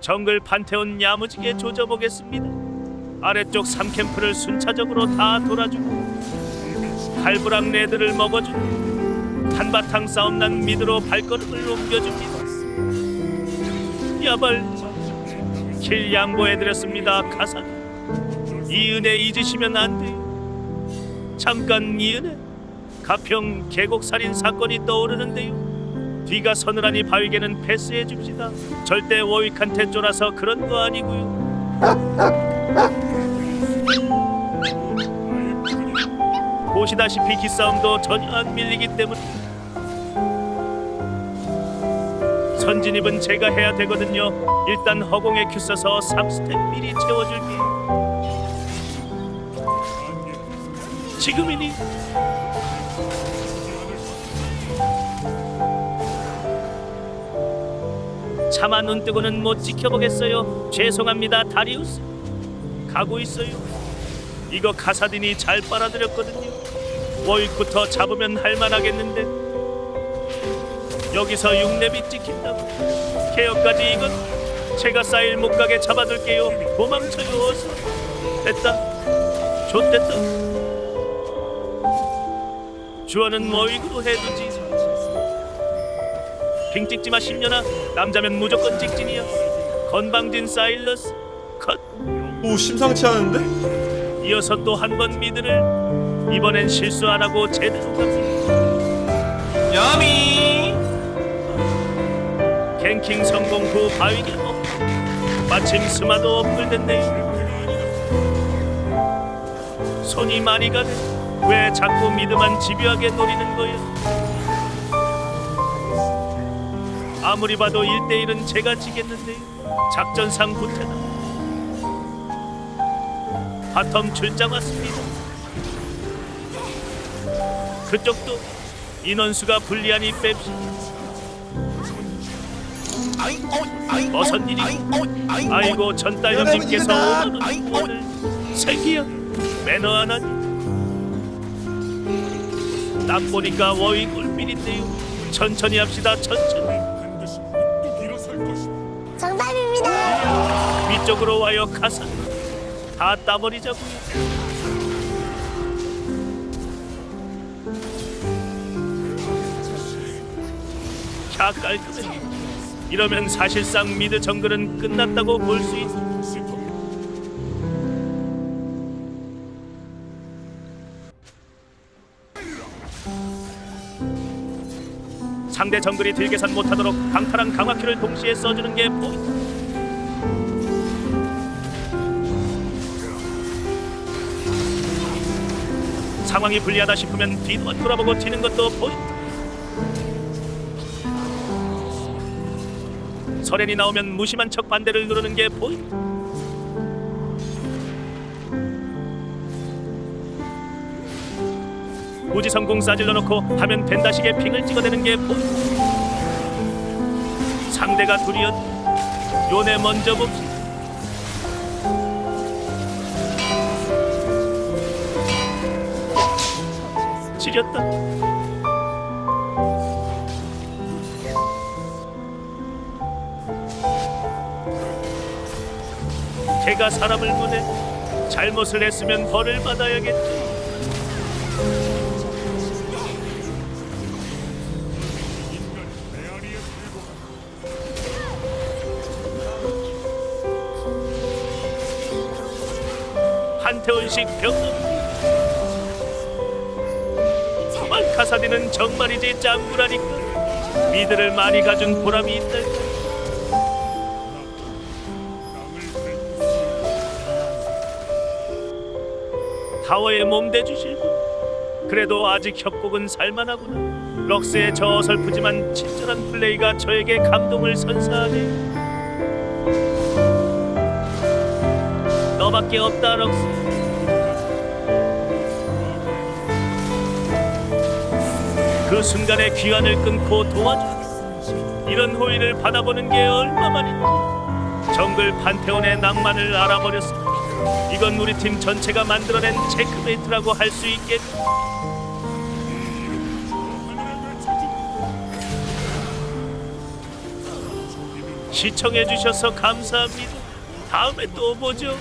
정글 판테온 야무지게 조져보겠습니다. 아래쪽 3캠프를 순차적으로 다 돌아주고 칼부랑 레드를 먹어주고 한바탕 싸움난 미드로 발걸음을 옮겨줍니다. 야발 킬 양보해드렸습니다 카사 이 은혜 잊으시면 안 돼요 잠깐 이 은혜 가평 계곡살인 사건이 떠오르는데요 뒤가 서늘하니 바위개는 패스해 줍시다 절대 워윅한테 쫄아서 그런 거 아니고요 보시다시피 기싸움도 전혀 안 밀리기 때문 선진입은 제가 해야 되거든요. 일단 허공에 큐 써서 3스텝 미리 채워줄게요. 지금이니? 차마 눈 뜨고는 못 지켜보겠어요. 죄송합니다, 다리우스. 가고 있어요. 이거 카사딘이 잘 빨아들였거든요. 워익부터 잡으면 할만하겠는데. 여기서 6렙이 찍힌다고 케어까지 이건 제가 쌓일 못 가게 잡아둘게요 도망쳐요 어서 됐다 좋됐다 주어는 워익으로 해두지 핑 찍지마 10년아. 남자면 무조건 직진이야. 건방진 사일러스 컷. 오 심상치 않은데? 이어서 또 한 번 미드를. 이번엔 실수 안 하고 제대로 갑니다. 야미. 갱킹 성공 후 바위게 업 마침 스마도 업글됐네요 손이 많이 가네. 왜 자꾸 미드만 집요하게 노리는 거야 아무리 봐도 1대1은 제가 지겠는데요 작전상 후퇴다. 바텀 출장 왔습니다. 그쪽도 인원수가 불리하니 뺍시다. 어선 일이 아이고 전달 형님께서 오늘은 오늘 새끼야 매너 안 하니? 딱 보니까 워이 꿀밀인데요. 천천히 합시다 천천히 위쪽으로 와요 가사. 다 따버리자고요 자 깔끔해. 이러면 사실상 미드 정글은 끝났다고 볼 수 있어 상대 정글이 들계산 못하도록 강타랑 강화키를 동시에 써주는 게 포인트 상황이 불리하다 싶으면 뒤도 돌아보고 튀는 것도 포인트. 서렌이 나오면 무심한 척 반대를 누르는 게 포인트. 무지 성공 싸질러 놓고 하면 된다식의 핑을 찍어내는 게 포인트. 상대가 둘이었 요네 먼저 봅시다. 지렸다. 개가 사람을 보내 잘못을 했으면 벌을 받아야겠지. 한태원식 병력 카사디는 정말이지 짱구라니까. 미드를 많이 가준 보람이 있다. 타워에 몸대 주실 분 그래도 아직 협곡은 살만하구나. 럭스의 저 어설프지만 친절한 플레이가 저에게 감동을 선사하네. 너밖에 없다 럭스 그 순간의 귀환을 끊고 도와줘. 이런 호의를 받아보는 게 얼마만인지. 정글 판테온의 낭만을 알아버렸습니다. 이건 우리 팀 전체가 만들어낸 체크메이트라고 할 수 있겠. 시청해 주셔서 감사합니다. 다음에 또 보죠.